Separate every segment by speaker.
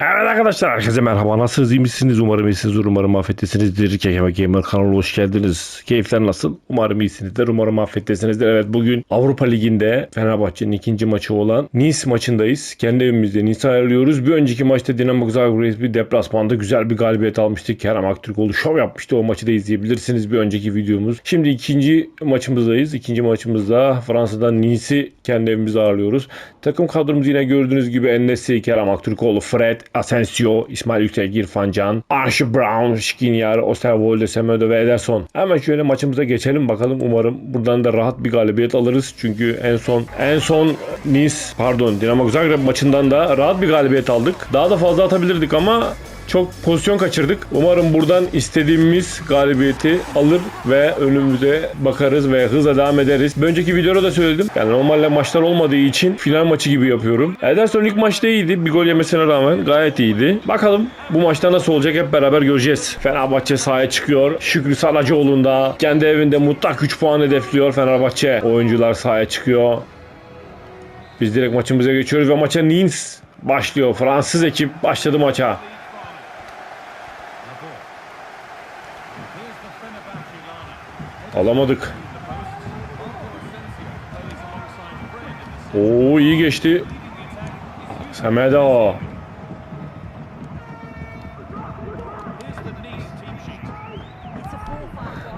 Speaker 1: Evet arkadaşlar herkese merhaba. Nasılsınız? iyi misiniz? Umarım iyisiniz. Umarım afettesinizdir. Kekeme Gamer kanalına hoş geldiniz. Keyifler nasıl? Umarım iyisinizdir. Umarım afettesinizdir. Evet bugün Avrupa Ligi'nde Fenerbahçe'nin ikinci maçı olan Nice maçındayız. Kendi evimizde Nice ayarlıyoruz. Bir önceki maçta Dinamo Zagreb bir deplasmanda güzel bir galibiyet almıştık. Kerem Aktürkoğlu şov yapmıştı. O maçı da izleyebilirsiniz. Bir önceki videomuz. Şimdi ikinci maçımızdayız. İkinci maçımızda Fransa'dan Nice'i kendi evimizde ağırlıyoruz. Takım kadromuz yine gördüğünüz gibi Ennesi, Kerem Aktürkoğlu, Fred, Asensio, İsmail Yüksek, İrfan Can, Archie Brown, Skriniar, Osterwolde, Semedo ve Ederson. Hemen şöyle maçımıza geçelim bakalım. Umarım buradan da rahat bir galibiyet alırız. Çünkü en son en son Nice pardon Dinamo Zagreb maçından da rahat bir galibiyet aldık. Daha da fazla atabilirdik ama çok pozisyon kaçırdık. Umarım buradan istediğimiz galibiyeti alır ve önümüze bakarız ve hızla devam ederiz. Bir önceki videoda da söyledim. Yani normalde maçlar olmadığı için final maçı gibi yapıyorum. Ederson ilk maçta iyiydi. Bir gol yemesine rağmen gayet iyiydi. Bakalım bu maçta nasıl olacak hep beraber göreceğiz. Fenerbahçe sahaya çıkıyor. Şükrü Saracoğlu'nda kendi evinde mutlak 3 puan hedefliyor Fenerbahçe. Oyuncular sahaya çıkıyor. Biz direkt maçımıza geçiyoruz ve maça Nice başlıyor. Fransız ekip başladı maça. Alamadık. Oo iyi geçti. Semedo.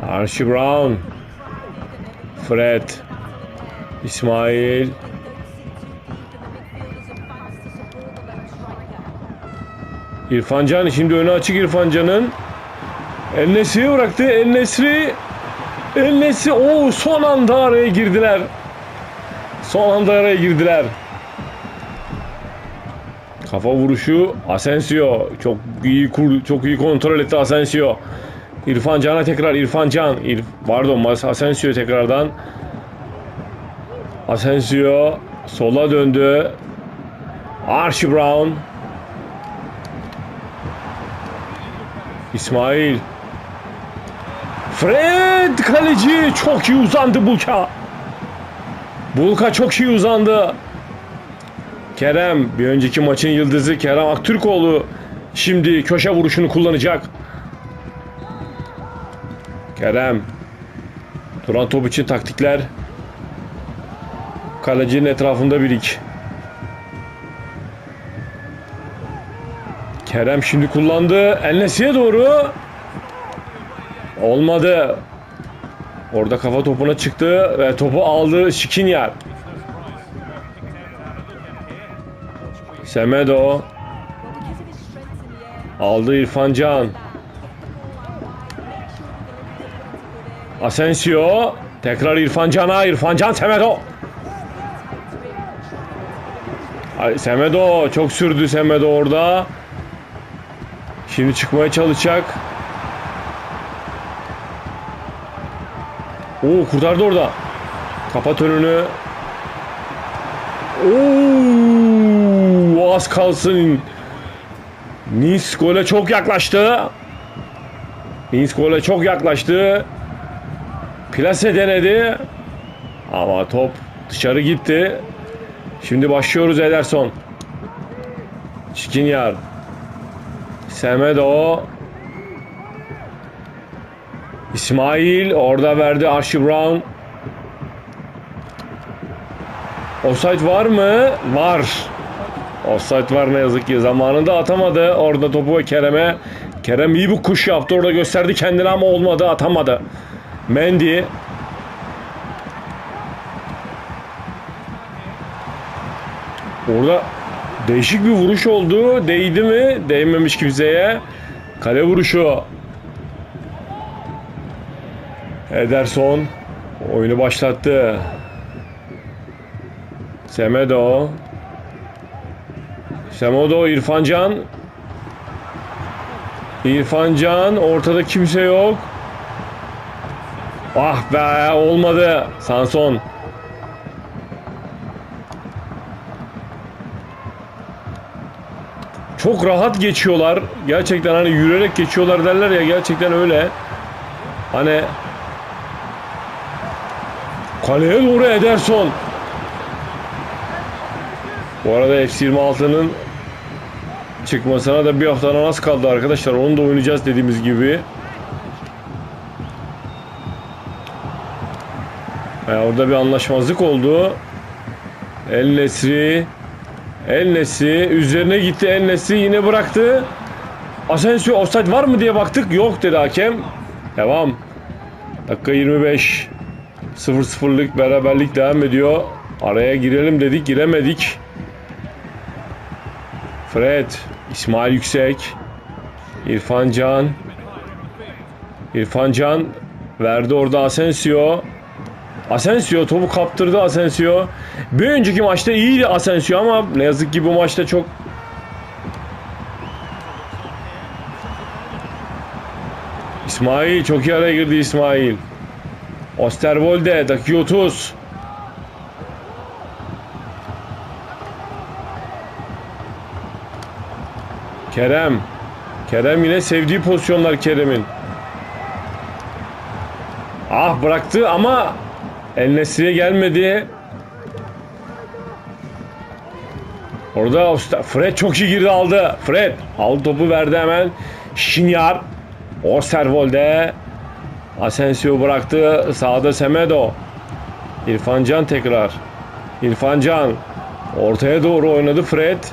Speaker 1: Archie Brown. Fred. İsmail. İrfan Can şimdi önü açık İrfan Can'ın. El Nesri'ye bıraktı. El Nesri El Nesri o son anda araya girdiler. Son anda araya girdiler. Kafa vuruşu Asensio çok iyi kur, çok iyi kontrol etti Asensio. İrfan Can'a tekrar İrfan Can. İrf, pardon Asensio tekrardan. Asensio sola döndü. Archie Brown. İsmail. Fred kaleci çok iyi uzandı Bulka. Bulka çok iyi uzandı. Kerem bir önceki maçın yıldızı Kerem Aktürkoğlu şimdi köşe vuruşunu kullanacak. Kerem Duran top için taktikler kalecinin etrafında birik. Kerem şimdi kullandı. Ennesi'ye doğru Olmadı. Orada kafa topuna çıktı ve topu aldı Şikinyar. Semedo aldı İrfan Can. Asensio tekrar İrfan Can'a İrfan Can Semedo. Semedo çok sürdü Semedo orada. Şimdi çıkmaya çalışacak. Oo kurtardı orada. Kapat önünü. Oo az kalsın. Nice gole çok yaklaştı. Nice gole çok yaklaştı. Plase denedi. Ama top dışarı gitti. Şimdi başlıyoruz Ederson. Şikinyar. Semedo. İsmail orada verdi Archie Brown. Offside var mı? Var. Offside var ne yazık ki. Zamanında atamadı. Orada topu Kerem'e. Kerem iyi bir kuş yaptı. Orada gösterdi kendini ama olmadı. Atamadı. Mendy. Orada değişik bir vuruş oldu. Değdi mi? Değmemiş kimseye. Kale vuruşu. Ederson oyunu başlattı. Semedo. Semedo İrfan Can. İrfan Can ortada kimse yok. Ah be olmadı. Sanson. Çok rahat geçiyorlar. Gerçekten hani yürüyerek geçiyorlar derler ya gerçekten öyle. Hani Kaleye doğru Ederson. Bu arada F26'nın çıkmasına da bir haftadan az kaldı arkadaşlar. Onu da oynayacağız dediğimiz gibi. Ya orada bir anlaşmazlık oldu. El Nesri El Nesri üzerine gitti El Nesri yine bıraktı. Asensio offside var mı diye baktık. Yok dedi hakem. Devam. Dakika 25. 0-0'lık beraberlik devam ediyor. Araya girelim dedik giremedik. Fred, İsmail Yüksek, İrfan Can. İrfan Can verdi orada Asensio. Asensio topu kaptırdı Asensio. Bir önceki maçta iyiydi Asensio ama ne yazık ki bu maçta çok İsmail çok iyi araya girdi İsmail. Osterwolde dakika 30. Kerem. Kerem yine sevdiği pozisyonlar Kerem'in. Ah bıraktı ama El Nesri'ye gelmedi. Orada Fred çok iyi girdi aldı. Fred aldı topu verdi hemen. Şinyar. Osterwolde. Asensio bıraktı. Sağda Semedo. İrfan Can tekrar. İrfan Can. Ortaya doğru oynadı Fred.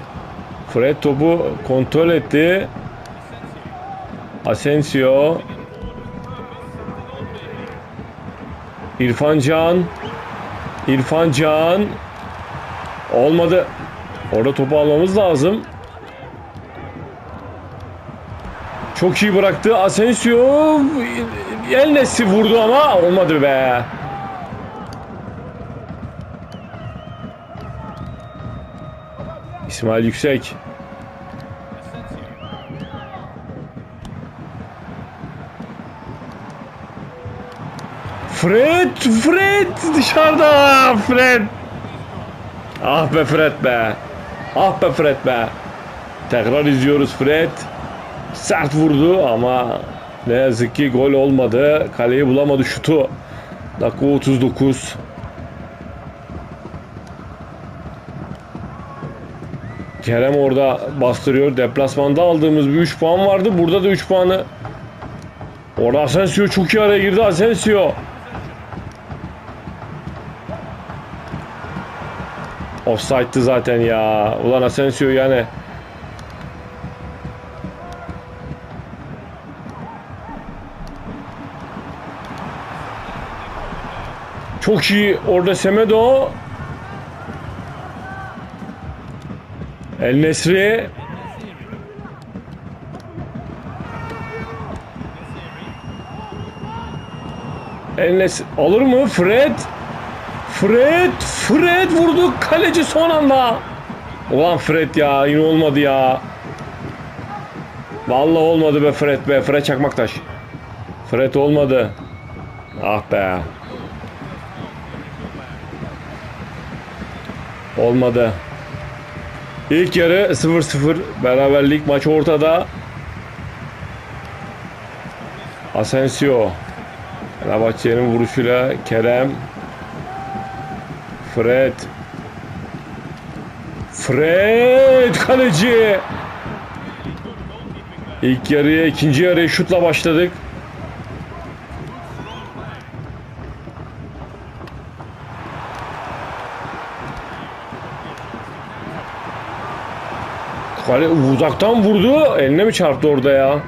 Speaker 1: Fred topu kontrol etti. Asensio. İrfan Can. İrfan Can. Olmadı. Orada topu almamız lazım. Çok iyi bıraktı. Asensio el nesi vurdu ama olmadı be. İsmail Yüksek. Fred, Fred dışarıda. Fred. Ah be Fred be. Ah be Fred be. Tekrar izliyoruz Fred. Sert vurdu ama ne yazık ki gol olmadı. Kaleyi bulamadı şutu. Dakika 39. Kerem orada bastırıyor. Deplasmanda aldığımız bir 3 puan vardı. Burada da 3 puanı. Orada Asensio çok iyi araya girdi. Asensio. Offside'dı zaten ya. Ulan Asensio yani. Çok iyi orada Semedo. El Nesri. El Nesri alır mı? Fred. Fred. Fred vurdu kaleci son anda. Ulan Fred ya yine olmadı ya. Vallahi olmadı be Fred be. Fred Çakmaktaş. Fred olmadı. Ah be. Olmadı. İlk yarı 0-0 beraberlik maç ortada. Asensio. Fenerbahçe'nin vuruşuyla Kerem. Fred. Fred kaleci. İlk yarıya ikinci yarıya şutla başladık. Kale uzaktan vurdu. Eline mi çarptı orada ya?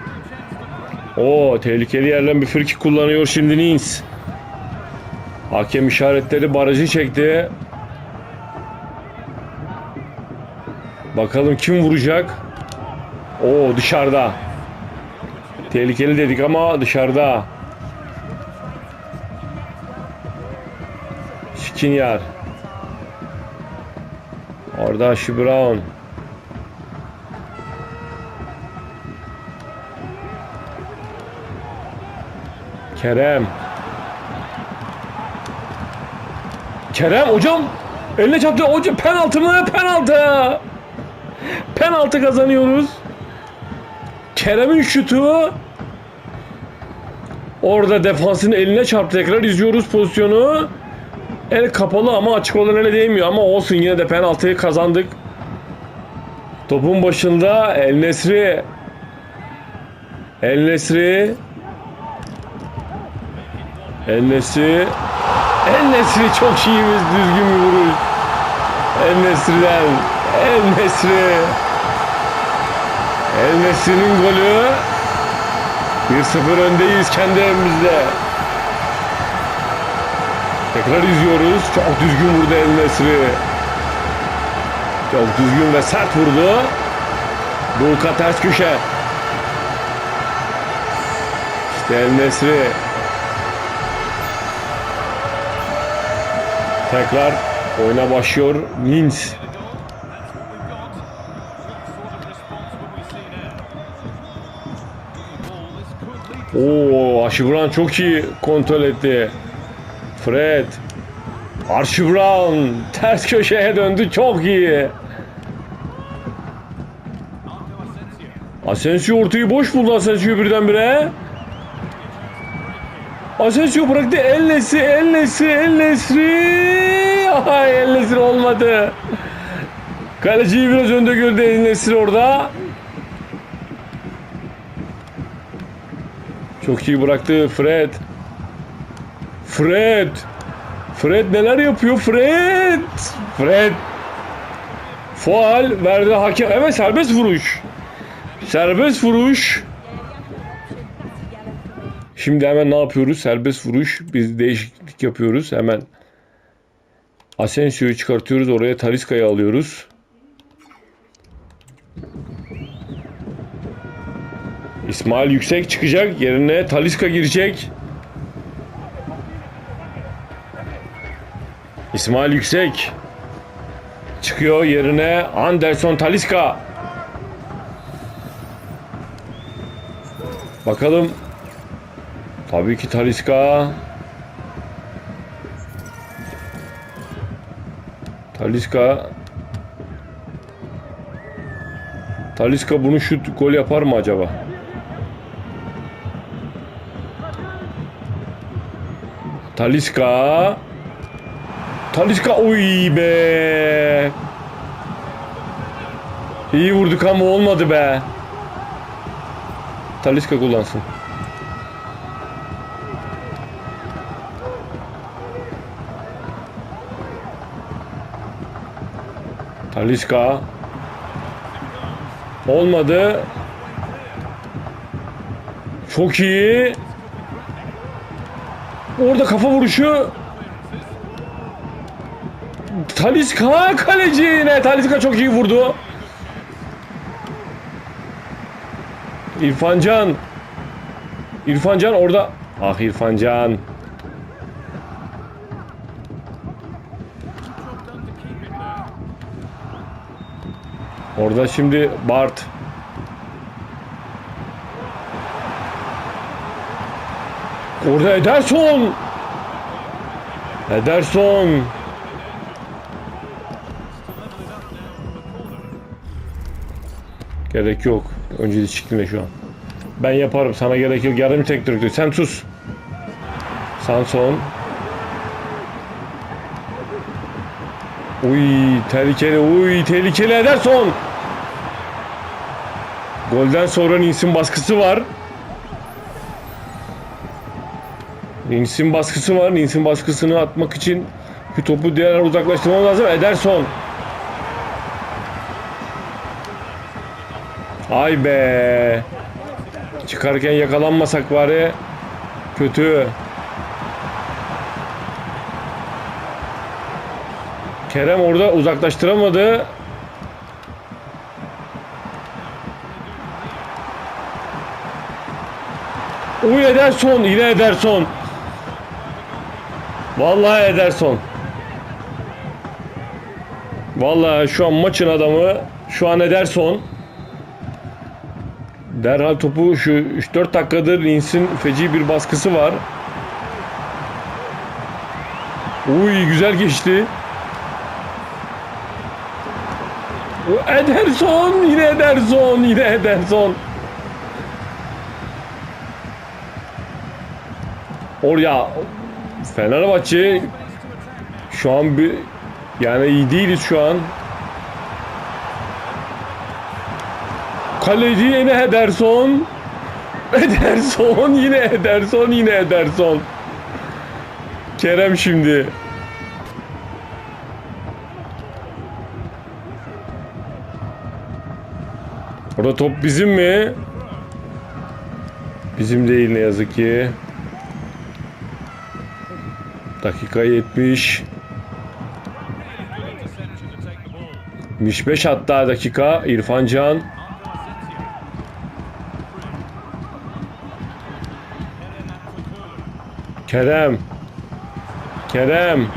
Speaker 1: Oo tehlikeli yerden bir friki kullanıyor şimdi Nins. Hakem işaretleri barajı çekti. Bakalım kim vuracak? Oo dışarıda. Tehlikeli dedik ama dışarıda. Şikinyar. Orada Aşı Brown. Kerem. Kerem hocam eline çarptı. Hocam penaltı mı? Penaltı. Penaltı kazanıyoruz. Kerem'in şutu. Orada defansın eline çarptı. Tekrar izliyoruz pozisyonu. El kapalı ama açık olan ele değmiyor. Ama olsun yine de penaltıyı kazandık. Topun başında El Nesri. El Nesri. El Nesri. El Nesri çok iyimiz düzgün bir vuruş. El Nesri'den. El Nesri. El Nesri'nin golü. 1-0 öndeyiz kendi evimizde. Tekrar izliyoruz. Çok düzgün vurdu El Nesri. Çok düzgün ve sert vurdu. Dulka ters köşe. İşte El Tekrar oyuna başlıyor Nins. Oo, Aşibran çok iyi kontrol etti. Fred. Archie Brown ters köşeye döndü çok iyi. Asensio ortayı boş buldu Asensio birdenbire. Asensio bıraktı ellesi ellesi ellesi. Ay ellesi olmadı. Kaleciyi biraz önde gördü ellesi orada. Çok iyi bıraktı Fred. Fred. Fred neler yapıyor Fred? Fred. Faal verdi hakem. Evet serbest vuruş. Serbest vuruş. Şimdi hemen ne yapıyoruz? Serbest vuruş. Biz değişiklik yapıyoruz. Hemen Asensio'yu çıkartıyoruz. Oraya Taliska'yı alıyoruz. İsmail yüksek çıkacak. Yerine Taliska girecek. İsmail Yüksek çıkıyor yerine Anderson Taliska. Bakalım. Tabii ki Taliska. Taliska. Taliska bunu şut gol yapar mı acaba? Taliska. Talisca oy be. İyi vurduk ama olmadı be. Talisca kullansın. Talisca. Olmadı. Çok iyi. Orada kafa vuruşu Taliska kaleci yine. Taliska çok iyi vurdu. İrfancan. İrfancan orada. Ah İrfancan. Orada şimdi Bart. Orada Ederson. Ederson. Gerek yok. Önce çıktın şu an. Ben yaparım. Sana gerek yok. Yardım tek direktör. Sen sus. Sanson. Uy tehlikeli. Uy tehlikeli Ederson. Golden sonra Nins'in baskısı var. Nins'in baskısı var. Nins'in baskısını atmak için bir topu diğer uzaklaştırmam lazım. Ederson. Ay be. Çıkarken yakalanmasak bari. Kötü. Kerem orada uzaklaştıramadı. Uy Ederson. Yine Ederson. Vallahi Ederson. Vallahi şu an maçın adamı şu an Ederson. Derhal topu şu 3-4 dakikadır Linz'in feci bir baskısı var. Uy güzel geçti. Ederson yine Ederson yine Ederson. Oraya Fenerbahçe şu an bir yani iyi değiliz şu an. Kaleci yine Ederson. Ederson yine Ederson yine Ederson. Kerem şimdi. Orada top bizim mi? Bizim değil ne yazık ki. Dakika 70. 75 hatta dakika İrfan Can. Kerem. Kerem.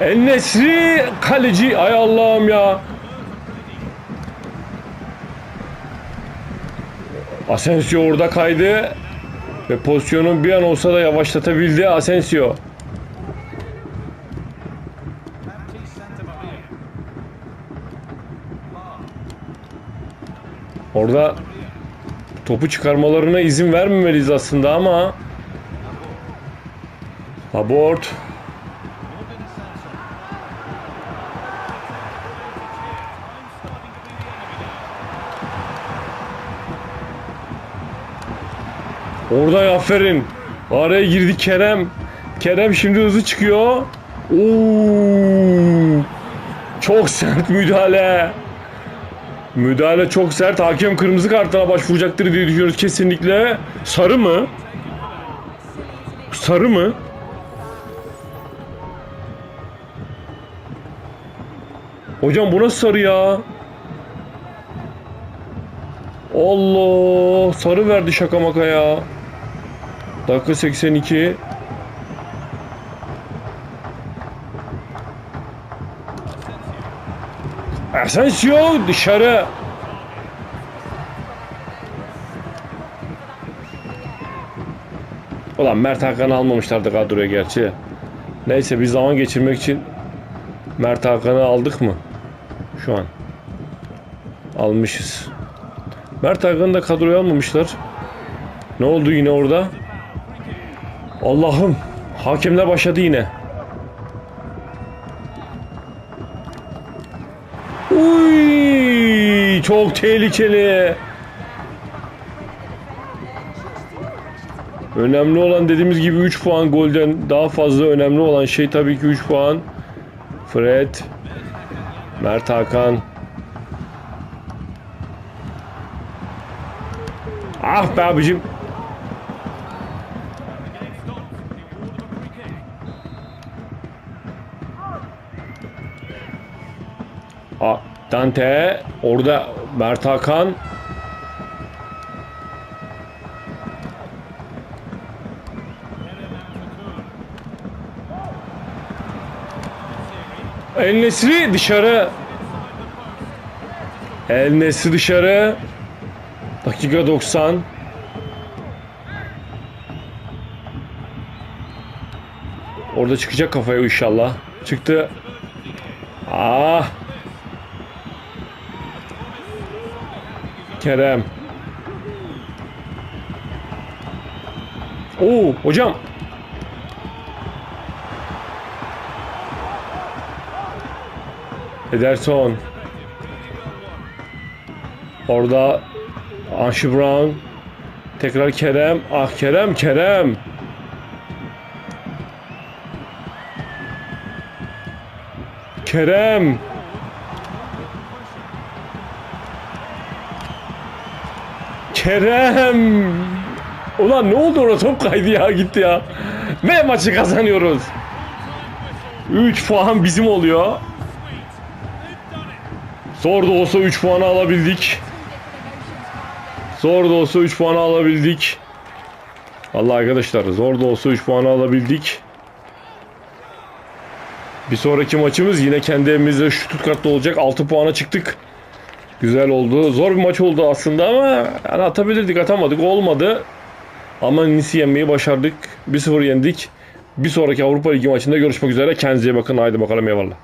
Speaker 1: El Nesri kaleci ay Allah'ım ya. Asensio orada kaydı ve pozisyonun bir an olsa da yavaşlatabildi Asensio. Orada topu çıkarmalarına izin vermemeliyiz aslında ama Abort. Orada aferin. Araya girdi Kerem. Kerem şimdi hızlı çıkıyor. Oo! Çok sert müdahale. Müdahale çok sert. Hakem kırmızı kartına başvuracaktır diye düşünüyoruz kesinlikle. Sarı mı? Sarı mı? Hocam bu nasıl sarı ya? Allah sarı verdi şaka maka ya. Dakika 82. Asensio dışarı. Ulan Mert Hakan'ı almamışlardı kadroya gerçi. Neyse bir zaman geçirmek için Mert Hakan'ı aldık mı? Şu an. Almışız. Mert Hakan'ı da kadroya almamışlar. Ne oldu yine orada? Allah'ım. Hakemler başladı yine. Uy, çok tehlikeli. Önemli olan dediğimiz gibi 3 puan golden daha fazla önemli olan şey tabii ki 3 puan. Fred, Mert Hakan. Ah be abicim. A Dante orada Mert Hakan El Nesri dışarı. El Nesri dışarı. Dakika 90. Orada çıkacak kafaya inşallah. Çıktı. Ah. Kerem. Oo hocam. Ederson. Orada Anshi Brown. Tekrar Kerem. Ah Kerem Kerem. Kerem. Kerem. Ulan ne oldu orada top kaydı ya gitti ya. Ve maçı kazanıyoruz. 3 puan bizim oluyor. Zor da olsa 3 puanı alabildik. Zor da olsa 3 puanı alabildik. Allah arkadaşlar zor da olsa 3 puanı alabildik. Bir sonraki maçımız yine kendi evimizde Stuttgart'ta olacak. 6 puana çıktık. Güzel oldu. Zor bir maç oldu aslında ama yani atabilirdik atamadık. Olmadı. Ama Nice'i yenmeyi başardık. 1-0 yendik. Bir sonraki Avrupa Ligi maçında görüşmek üzere. Kendinize bakın. Haydi bakalım eyvallah.